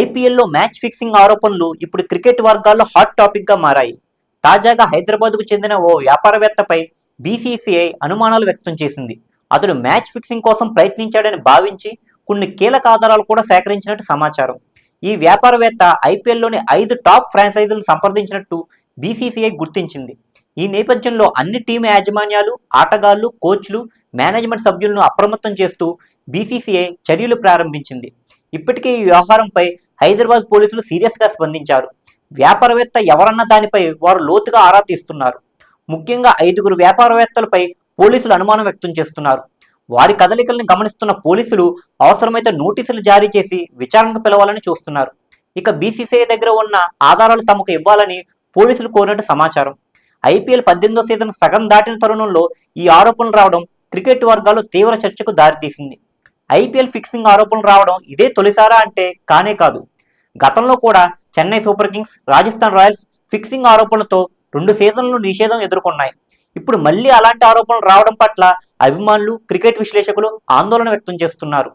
ఐపీఎల్లో match fixing ఆరోపణలు ఇప్పుడు క్రికెట్ వర్గాల్లో హాట్ టాపిక్గా మారాయి. తాజాగా హైదరాబాద్కు చెందిన ఓ వ్యాపారవేత్తపై బీసీసీఐ అనుమానాలు వ్యక్తం చేసింది. అతడు మ్యాచ్ ఫిక్సింగ్ కోసం ప్రయత్నించాడని భావించి కొన్ని కీలక ఆధారాలు కూడా సేకరించినట్టు సమాచారం. ఈ వ్యాపారవేత్త ఐపీఎల్లోని ఐదు టాప్ ఫ్రాంచైజీలను సంప్రదించినట్టు బీసీసీఐ గుర్తించింది. ఈ నేపథ్యంలో అన్ని టీం యాజమాన్యాలు ఆటగాళ్ళు కోచ్లు మేనేజ్మెంట్ సభ్యులను అప్రమత్తం చేస్తూ బీసీసీఐ చర్యలు ప్రారంభించింది. ఇప్పటికే ఈ వ్యవహారంపై హైదరాబాద్ పోలీసులు సీరియస్గా స్పందించారు. వ్యాపారవేత్త ఎవరన్న దానిపై వారు లోతుగా ఆరా తీస్తున్నారు. ముఖ్యంగా ఐదుగురు వ్యాపారవేత్తలపై పోలీసులు అనుమానం వ్యక్తం చేస్తున్నారు. వారి కదలికలను గమనిస్తున్న పోలీసులు అవసరమైతే నోటీసులు జారీ చేసి విచారణకు పిలవాలని చూస్తున్నారు. ఇక బీసీసీఐ దగ్గర ఉన్న ఆధారాలు తమకు ఇవ్వాలని పోలీసులు కోరినట్టు సమాచారం. ఐపీఎల్ పద్దెనిమిదో సీజన్ సగం దాటిన తరుణంలో ఈ ఆరోపణలు రావడం క్రికెట్ వర్గాలు తీవ్ర చర్చకు దారితీసింది. ఐపీఎల్ ఫిక్సింగ్ ఆరోపణలు రావడం ఇదే తొలిసారా అంటే కానే కాదు. గతంలో కూడా Chennai Super Kings Rajasthan Royals fixing ఆరోపణలతో రెండు సీజన్లు నిషేధం ఎదుర్కొన్నాయి. ఇప్పుడు మళ్ళీ అలాంటి ఆరోపణలు రావడం పట్ల అభిమానులు క్రికెట్ విశ్లేషకులు ఆందోళన వ్యక్తం చేస్తున్నారు.